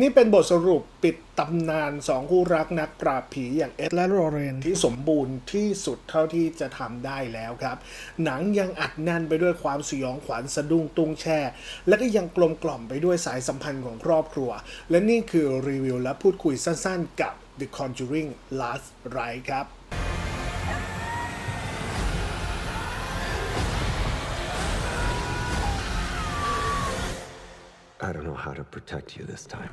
นี่เป็นบทสรุปปิดตำนานสองคู่รักนักปราบผีอย่างเอ็ดและโรเรนที่สมบูรณ์ที่สุดเท่าที่จะทำได้แล้วครับ หนังยังอัดแน่นไปด้วยความสยองขวัญสะดุ้งตุ้งแช่ และก็ยังกลมกล่อมไปด้วยสายสัมพันธ์ของครอบครัว และนี่คือรีวิวและพูดคุยสั้นๆกับ The Conjuring Last Ride ครับ how to protect you this time.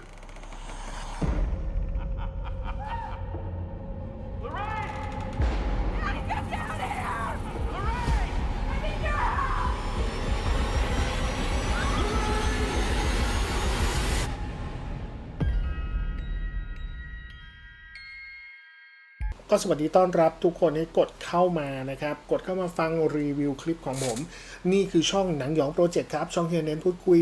ก็สวัสดีต้อนรับทุกคนให้กดเข้ามานะครับ กดเข้ามาฟังรีวิวคลิปของผม นี่คือช่องหนังหยองโปรเจกต์ครับ ช่องที่เน้นพูดคุย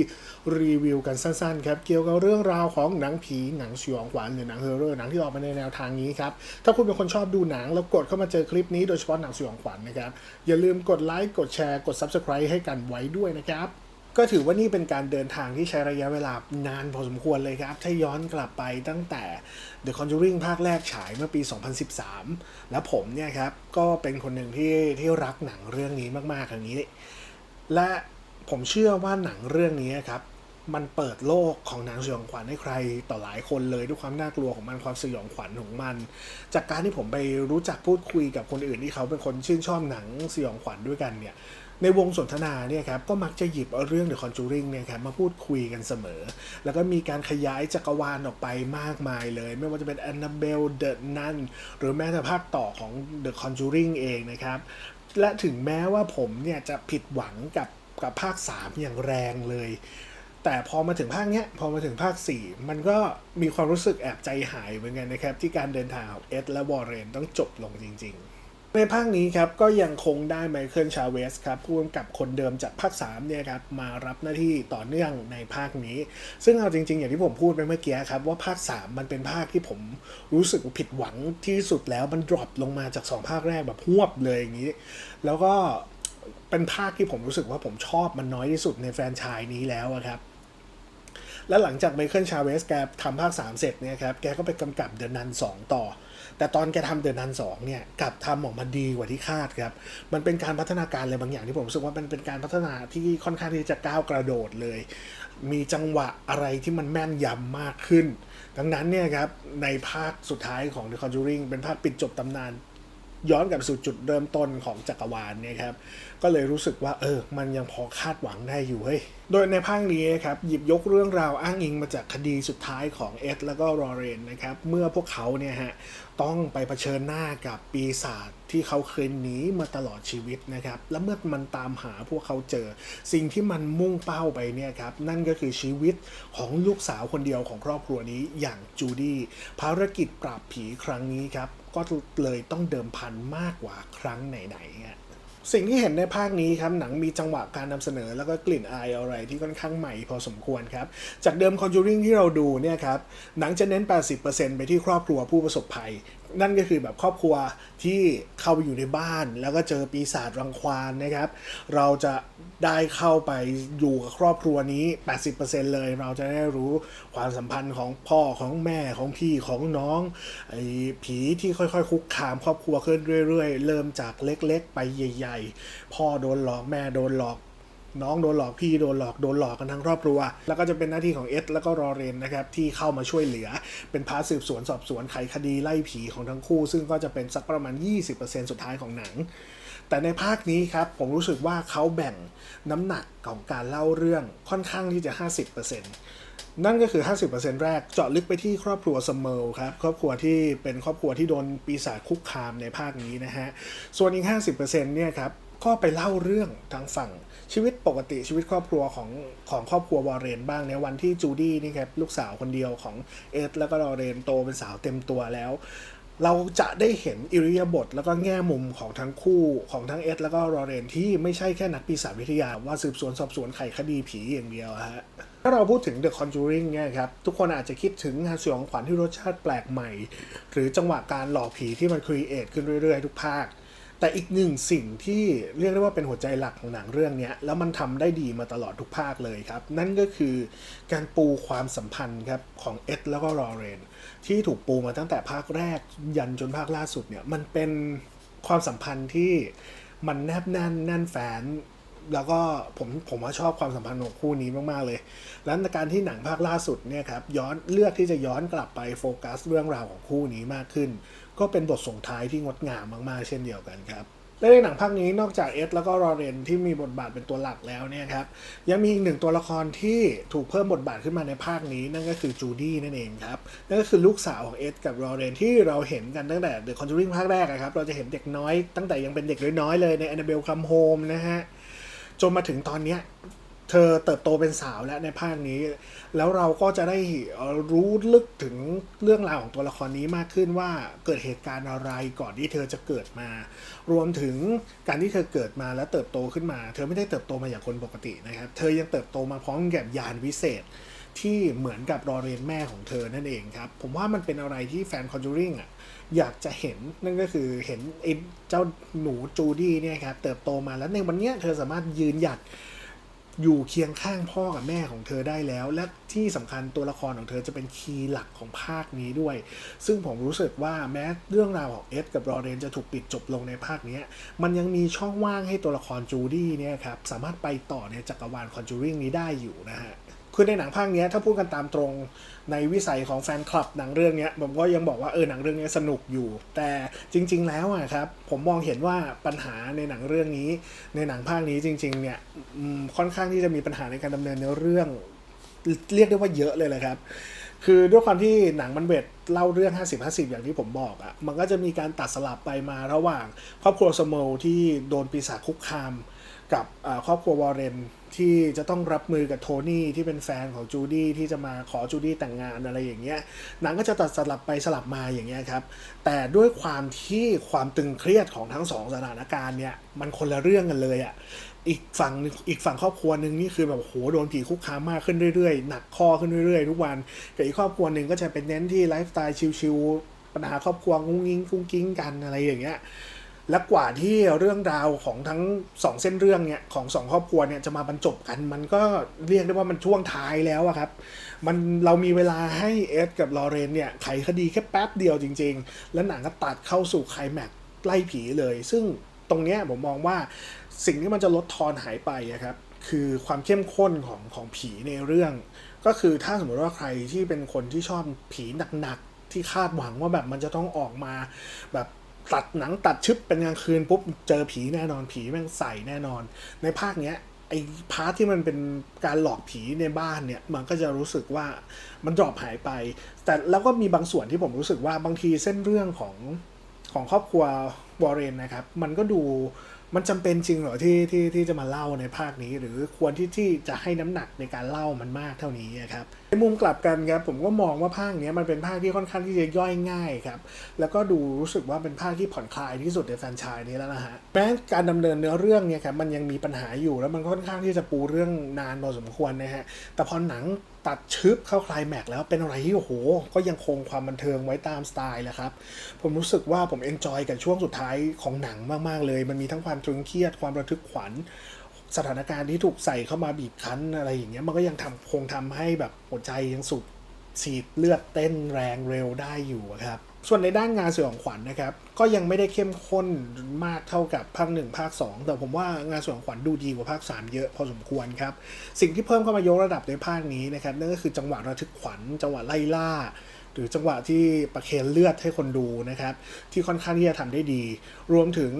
รีวิวกันสั้นๆครับ เกี่ยวกับเรื่องราวของหนังผี หนังสยองขวัญหรือหนังเฮอร์เรอร์หนังที่ออกมาในแนวทางนี้ครับ ถ้าคุณเป็นคนชอบดูหนังแล้วกดเข้ามาเจอคลิปนี้โดยเฉพาะหนังสยองขวัญนะครับ อย่าลืมกดไลค์ กดแชร์ กด Subscribe ให้กันไว้ด้วยนะครับ ก็ถือว่านี่เป็นการเดินทางที่ใช้ระยะเวลานานพอสมควรเลยครับ ถ้าย้อนกลับไปตั้งแต่ The Conjuring ภาคแรกฉายเมื่อปี 2013 แล้วผมเนี่ยครับ ก็เป็นคนหนึ่งที่ที่รักหนังเรื่องนี้มากๆอย่างนี้ และผมเชื่อว่าหนังเรื่องนี้ครับ มันเปิดโลกของหนังสยองขวัญให้ใครต่อหลายคนเลยด้วยความน่ากลัวของมันความสยองขวัญของมัน จากการที่ผมไปรู้จักพูดคุยกับคนอื่นที่เขาเป็นคนชื่นชอบหนังสยองขวัญด้วยกันเนี่ย ในวงสนทนาเนี่ยครับก็มักจะหยิบเอาเรื่อง The Conjuring เนี่ยครับมาพูดคุยกันเสมอ แล้วก็มีการขยายจักรวาลออกไปมากมายเลย ไม่ว่าจะเป็น Annabelle The Nun หรือแม้แต่ภาคต่อของ The Conjuring เองนะครับ และถึงแม้ว่าผมเนี่ยจะผิดหวังกับกับภาค 3 อย่างแรงเลยแต่พอมาถึงภาคเนี้ยพอมาถึงภาค 4 มันก็มีความรู้สึกแอบใจหายเหมือนกันนะครับ ที่การเดินทางของเอ็ดและวอร์เรนต้องจบลงจริง ๆ ในภาคนี้ครับก็ยังคงได้ไมเคิลชาเวสครับผู้กำกับคนเดิมจากภาค3เนี่ยครับมารับหน้าที่ต่อเนื่องในภาคนี้ ซึ่งเอาจริง ๆ อย่างที่ผมพูดไปเมื่อกี้ครับว่าภาค 3 มันเป็นภาคที่ผมรู้สึกผิดหวังที่สุดแล้วมันดรอปลงมาจาก 2 ภาคแรกแบบหวบเลยอย่างนี้ แล้วก็เป็นภาคที่ผมรู้สึกว่าผมชอบมันน้อยที่สุดในแฟรนไชายนี้แล้วครับ แล้วหลังจากไมเคิลชาเวสแกทำภาค 3 เสร็จเนี่ยครับ แกก็ไปกำกับเดอะนัน2ต่อ แต่ตอนแกทำเดอะนัน2เนี่ยกลับทำออกมาดีกว่าที่คาดครับ มันเป็นการพัฒนาการอะไรบางอย่างที่ผมรู้สึกว่ามันเป็นการพัฒนาที่ค่อนข้างที่จะก้าวกระโดดเลย มีจังหวะอะไรที่มันแม่นยำมากขึ้น ดังนั้นเนี่ยครับในภาคสุดท้ายของ The Conjuring เป็นภาคปิดจบตำนาน ย้อนกลับไปสู่จุดเริ่มต้นของจักรวาลเนี่ยครับก็เลยรู้สึกว่าเออมันยังพอคาดหวังได้อยู่เฮ้ยโดยในภาคนี้นะครับหยิบยกเรื่องราวอ้างอิงมาจากคดีสุดท้ายของเอ็ดแล้วก็รอเรนนะครับเมื่อพวกเขาเนี่ยฮะต้องไปเผชิญหน้ากับปีศาจที่เขาเคยหนีมาตลอดชีวิตนะครับและเมื่อมันตามหาพวกเขาเจอ สิ่งที่มันมุ่งเป้าไปเนี่ยครับนั่นก็คือชีวิตของลูกสาวคนเดียวของครอบครัวนี้อย่างจูดี้ภารกิจปราบผีครั้งนี้ครับ ก็เลยต้องเดิมพันมากกว่าครั้งไหนๆสิ่งที่เห็นในภาคนี้ครับหนังมีจังหวะการนำเสนอแล้วก็กลิ่นอายอะไรที่ค่อนข้างใหม่พอสมควรครับ จากเดิม Conjuring ที่เราดูเนี่ยครับหนังจะเน้น 80%ไปที่ครอบครัวผู้ประสบภัย นั่นก็คือแบบครอบครัวที่เข้าไปอยู่ในบ้าน แล้วก็เจอปีศาจรังควานนะครับ เราจะได้เข้าไปอยู่กับครอบครัวนี้ 80%เลยเราจะได้รู้ความสัมพันธ์ของพ่อของแม่ของพี่ของน้องไอ้ผีที่ค่อยๆ คุกคามครอบครัวขึ้นเรื่อย ๆ เริ่มจากเล็กๆ ไปใหญ่ ๆ พ่อโดนหลอกแม่โดนหลอก น้องโดนหลอกพี่โดนหลอกโดนหลอกกันทั้งครอบครัว แล้วก็จะเป็นหน้าที่ของเอสแล้วก็รอเรนนะครับที่เข้ามาช่วยเหลือ เป็นพาร์ทสืบสวนสอบสวนไขคดีไล่ผีของทั้งคู่ ซึ่งก็จะเป็นสักประมาณ 20%สุดท้ายของหนัง แต่ในภาคนี้ครับผมรู้สึกว่าเขาแบ่งน้ำหนักของการเล่าเรื่องค่อนข้างที่จะ 50%นั่นก็คือ 50%แรกเจาะลึกไปที่ครอบครัวสเมลครับครอบครัวที่เป็นครอบครัวที่โดนปีศาจคุกคามในภาคนี้นะฮะ ส่วนอีก 50%เนี่ยครับ ก็ไปเล่าเรื่องทางฝั่งชีวิตปกติชีวิตครอบครัวของของครอบครัววอร์เรนบ้างในวันที่จูดี้นี่ครับลูกสาวคนเดียวของเอ็ดแล้วก็ลอเรนโตเป็นสาวเต็มตัวแล้ว เราจะได้เห็นอิริยาบถแล้วก็แง่มุมของทั้งคู่ของทั้งเอ็ดแล้วก็รอเรนที่ไม่ใช่แค่นักปีศาจวิทยาว่าสืบสวนสอบสวนไขคดีผีอย่างเดียวฮะถ้าเราพูดถึง The Conjuring เนี่ยครับ ทุกคนอาจจะคิดถึงงานสยองขวัญที่รสชาติแปลกใหม่ หรือจังหวะการหลอกผีที่มันครีเอทขึ้นเรื่อยๆ ทุกภาค แต่อีกหนึ่งสิ่งที่เรียกได้ว่าเป็นหัวใจหลักของหนังเรื่องนี้แล้วมันทำได้ดีมาตลอดทุกภาคเลยครับ นั่นก็คือการปูความสัมพันธ์ครับของเอ็ดแล้วก็ลอเรน ที่ถูกปูมาตั้งแต่ภาคแรกยันจนภาคล่าสุดเนี่ยมันเป็นความสัมพันธ์ที่มันแนบแน่นแน่นแฟนแล้วก็ผมผมว่าชอบความสัมพันธ์ของคู่นี้มากๆเลย แล้วในการที่หนังภาคล่าสุดเนี่ยครับย้อนเลือกที่จะย้อนกลับไปโฟกัสเรื่องราวของคู่นี้มากขึ้น ก็เป็นบทส่งท้ายที่งดงามมากๆ เช่นเดียวกันครับและในหนังภาคนี้นอกจากเอสแล้วก็รอเรนที่มีบทบาทเป็นตัวหลักแล้วเนี่ยครับยังมีอีกหนึ่งตัวละครที่ถูกเพิ่มบทบาทขึ้นมาในภาคนี้ นั่นก็คือจูดี้นั่นเองครับนั่นก็คือลูกสาวของเอสกับรอเรนที่เราเห็นกันตั้งแต่ The Conjuring ภาคแรกอะครับเราจะเห็นเด็กน้อยตั้งแต่ยังเป็นเด็กน้อยๆเลยใน Annabelle Come Home นะฮะจนมาถึงตอนนี้ เธอเติบโตเป็นสาวแล้วในภาคนี้ แล้วเราก็จะได้รู้ลึกถึงเรื่องราวของตัวละครนี้มากขึ้นว่าเกิดเหตุการณ์อะไรก่อนที่เธอจะเกิดมา รวมถึงการที่เธอเกิดมาแล้วเติบโตขึ้นมา เธอไม่ได้เติบโตมาอย่างคนปกตินะครับ เธอยังเติบโตมาพร้อมกับยานวิเศษที่เหมือนกับรอเรนแม่ของเธอนั่นเองครับ ผมว่ามันเป็นอะไรที่แฟน Conjuring อะอยากจะเห็นนั่นก็คือเห็นไอ้เจ้าหนูจูดี้เนี่ยครับเติบโตมาแล้วในวันเนี้ยเธอสามารถยืนหยัด อยู่เคียงข้างพ่อกับแม่ของเธอได้แล้ว และที่สำคัญตัวละครของเธอจะเป็นคีย์หลักของภาคนี้ด้วย ซึ่งผมรู้สึกว่าแม้เรื่องราวของเอสกับรอเรนจะถูกปิดจบลงในภาคนี้มันยังมีช่องว่างให้ตัวละครจูดี้เนี่ยครับสามารถไปต่อในจักรวาลคอนจูริงนี้ได้อยู่นะฮะ คือในหนังภาคเนี้ยถ้าพูดกันตามตรงในวิสัยของแฟนคลับหนังเรื่องเนี้ยผมก็ยังบอกว่าเออหนังเรื่องนี้สนุกอยู่ แต่จริง ๆ แล้วอะครับผมมองเห็นว่าปัญหาในหนังเรื่องนี้ ในหนังภาคนี้จริง ๆ เนี่ยค่อนข้างที่จะมีปัญหาในการดำเนินเนื้อเรื่อง เรียกได้ว่าเยอะเลยแหละครับ คือด้วยความที่หนังมันเวทเล่าเรื่อง 50-50 อย่างที่ผมบอกอะ่ะมันก็จะมีการตัดสลับไปมาระหว่าง ครอบครัวสโมลที่โดนปีศาจคุกคาม กับครอบครัววอร์เรน ที่จะต้องรับมือกับโทนี่ที่เป็นแฟนของจูดี้ที่จะมาขอจูดี้แต่งงานอะไรอย่างเงี้ยหนังก็จะตัดสลับไปสลับมาอย่างเงี้ยครับแต่ด้วยความที่ความตึงเครียดของทั้งสองสถานการณ์เนี่ยมันคนละเรื่องกันเลยอะ่ะอีกฝั่งอีกฝั่งครอบครัวหนึ่งนี่คือแบบโหโดนผีคุกคามมากขึ้นเรื่อยๆ หนักข้อขึ้นเรื่อยๆ ทุกวันกับอีกครอบครัวหนึ่งก็จะเป็นเน้นที่ไลฟ์สไตล์ชิลๆปัญหาครอบครัวงุ้งงิ้งกุ้งกิ้งกันอะไรอย่างเงี้ย และกว่าที่เรื่องราวของทั้งสองเส้นเรื่องเนี่ยของสองครอบครัวเนี่ยจะมาบรรจบกัน มันก็เรียกได้ว่ามันช่วงท้ายแล้วอะครับ มันเรามีเวลาให้เอสกับลอเรนเนี่ยไขคดีแค่แป๊บเดียวจริง ๆ แล้วหนังก็ตัดเข้าสู่ไคลแม็กไล่ผีเลย ซึ่งตรงเนี้ยผมมองว่าสิ่งที่มันจะลดทอนหายไปครับคือความเข้มข้นของของผีในเรื่อง ก็คือถ้าสมมติว่าใครที่เป็นคนที่ชอบผีหนักๆที่คาดหวังว่าแบบมันจะต้องออกมาแบบ ตัดหนังตัดชึบเป็นกลางคืนปุ๊บเจอผีแน่นอนผีแม่งใส่แน่นอน ในภาคเนี้ยไอ้พาร์ทที่มันเป็นการหลอกผีในบ้านเนี่ย มันก็จะรู้สึกว่ามันดรอปหายไป แต่แล้วก็มีบางส่วนที่ผมรู้สึกว่าบางทีเส้นเรื่องของของครอบครัววอร์เรนนะครับ มันก็ดู มันจำเป็นจริงเหรอที่ที่ที่จะมาเล่าในภาคนี้ หรือควรที่ที่จะให้น้ำหนักในการเล่ามันมากเท่านี้ครับในมุมกลับกันครับผมก็มองว่าภาคนี้มันเป็นภาคที่ค่อนข้างที่จะย่อยง่ายครับแล้วก็ดูรู้สึกว่าเป็นภาคที่ผ่อนคลายที่สุดในแฟนชส์นี้แล้วนะฮะแม้การดำเนินเนื้อเรื่องเนี่ยครับมันยังมีปัญหาอยู่แล้วมันค่อนข้างที่จะปูเรื่องนานพอสมควรนะฮะแต่พอหนัง ตัดชึบเข้าคลายแม็กแล้วเป็นอะไรที่โอ้โห ก็ยังคงความบันเทิงไว้ตามสไตล์แหละครับ ผมรู้สึกว่าผมเอนจอยกับช่วงสุดท้ายของหนังมาก ๆ เลย มันมีทั้งความตรึงเครียดความระทึกขวัญ สถานการณ์ที่ถูกใส่เข้ามาบีบคั้นอะไรอย่างเงี้ยมันก็ยังทำคงทำให้แบบหัวใจยังสุดฉีดเลือดเต้นแรงเร็วได้อยู่ครับ ส่วนในด้านงานสยองขวัญนะครับ ก็ยังไม่ได้เข้มข้นมากเท่ากับภาคหนึ่งภาค 2 แต่ผมว่างานสยองขวัญดูดีกว่าภาค 3 เยอะพอสมควรครับ สิ่งที่เพิ่มเข้ามายกระดับในภาคนี้นะครับนั่นก็คือจังหวะระทึกขวัญจังหวะไล่ล่า หรือจังหวะที่ประเคนเลือดให้คนดูนะครับ ที่ค่อนข้างที่จะทำได้ดี รวมถึง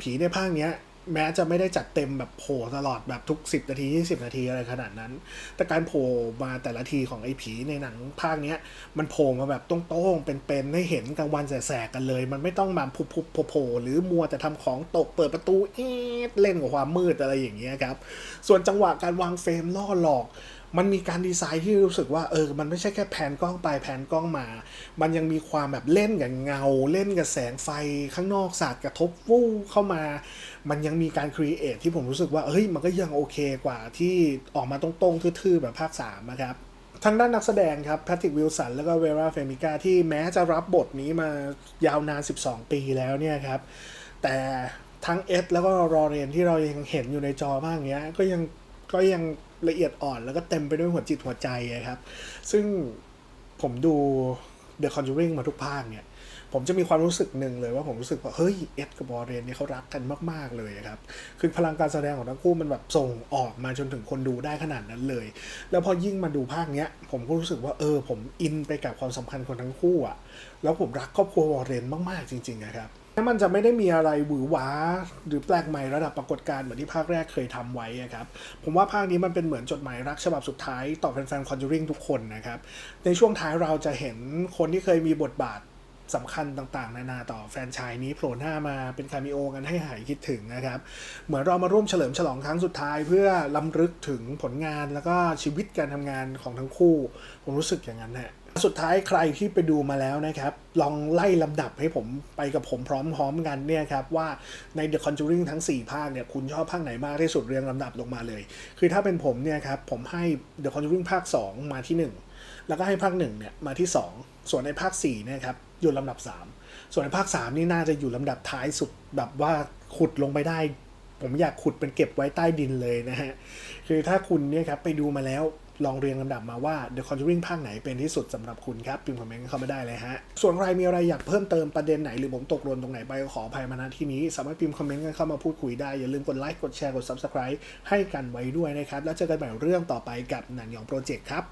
ผีในภาคเนี้ย แม้จะไม่ได้จัดเต็มแบบโผล่ตลอดแบบทุก 10 นาที 20 นาทีอะไรขนาดนั้น แต่การโผล่มาแต่ละทีของไอ้ผีในหนังภาคเนี้ย มันโผล่มาแบบโต้งๆเป็นๆให้เห็นกลางวันแสกกันเลย มันไม่ต้องมาพุบๆโผล่หรือมัวแต่ทำของตกเปิดประตูเอ๊ะเล่นกับความมืดอะไรอย่างเงี้ยครับ ส่วนจังหวะการวางเฟรมล่อหลอกมันมีการดีไซน์ที่รู้สึกว่าเออ มันไม่ใช่แค่แผนกล้องไปแผนกล้องมา มันยังมีความแบบเล่นกับเงา เล่นกับแสงไฟข้างนอกสาดกระทบวู้เข้ามา มันยังมีการครีเอทที่ผมรู้สึกว่าเฮ้ยมันก็ยังโอเคกว่าที่ออกมาตรงๆทื่อๆ แบบภาค3นะครับทางด้านนักแสดงครับแพทริกวิลสันแล้วก็เวราเฟมิกาที่แม้จะรับบทนี้มายาวนาน 12 ปีแล้วเนี่ยครับ แต่ทั้งเอสแล้วก็รอเรนที่เรายังเห็นอยู่ในจอบ้างเนี้ยก็ยังก็ยังละเอียดอ่อนแล้วก็เต็มไปด้วยหัวจิตหัวใจครับ ซึ่งผมดู The Conjuring มาทุกภาคเนี่ย ผมจะมีความรู้สึกหนึ่งเลยว่าผมรู้สึกว่าเฮ้ยเอ็ดกับบอเรนเนี่ยเขารักกันมาก ๆ เลยครับ คือพลังการแสดงของทั้งคู่มันแบบส่งออกมาจนถึงคนดูได้ขนาดนั้นเลย แล้วพอยิ่งมาดูภาคเนี้ย ผมก็รู้สึกว่าเออ ผมอินไปกับความสัมพันธ์คนทั้งคู่อะแล้วผมรักครอบครัววอเรนมากๆจริงๆนะครับมันจะไม่ได้มีอะไรหวือหวาหรือแปลกใหม่ระดับปรากฏการณ์เหมือนที่ภาคแรกเคยทำไว้ครับ ผมว่าภาคนี้มันเป็นเหมือนจดหมายรักฉบับสุดท้ายต่อแฟนๆ Conjuring ทุกคนนะครับ ในช่วงท้ายเราจะเห็นคนที่เคยมีบทบาท สำคัญต่างๆ นานาต่อแฟนชายนี้โผล่หน้ามาเป็นคาเมิโอกันให้หายคิดถึงนะครับ เหมือนเรามาร่วมเฉลิมฉลองครั้งสุดท้ายเพื่อล้ำลึกถึงผลงานแล้วก็ชีวิตการทำงานของทั้งคู่ ผมรู้สึกอย่างนั้นฮะสุดท้ายใครที่ไปดูมาแล้วนะครับ ลองไล่ลำดับให้ผมไปกับผมพร้อมๆกันเนี่ยครับ ว่าใน The Conjuring ทั้ง 4 ภาคเนี่ยคุณชอบภาคไหนมากที่สุดเรียงลำดับลงมาเลย คือถ้าเป็นผมเนี่ยครับผมให้ The Conjuring ภาค 2 มาที่ 1 แล้วก็ให้ภาค1เนี่ยมาที่ 2 ส่วนในภาค4เนี่ยครับอยู่ลำดับ 3 ส่วนในภาค 3 นี่น่าจะอยู่ลำดับท้ายสุดแบบว่าขุดลงไปได้ ผมอยากขุดเป็นเก็บไว้ใต้ดินเลยนะฮะ คือถ้าคุณเนี่ยครับไปดูมาแล้วลองเรียงลำดับมาว่า The Conjuring ภาคไหนเป็นที่สุดสำหรับคุณครับพิมพ์คอมเมนต์เข้ามาได้เลยฮะ ส่วนใครมีอะไรอยากเพิ่มเติมประเด็นไหนหรือผมตกหล่นตรงไหนไปก็ขออภัยมาณที่นี้ สามารถพิมพ์คอมเมนต์กันเข้ามาพูดคุยได้ อย่าลืมกดไลค์กดแชร์กด Subscribe ให้กันไว้ด้วยนะครับ แล้วเจอกันใหม่เรื่องต่อไปกับหนังหยองโปรเจกต์ครับ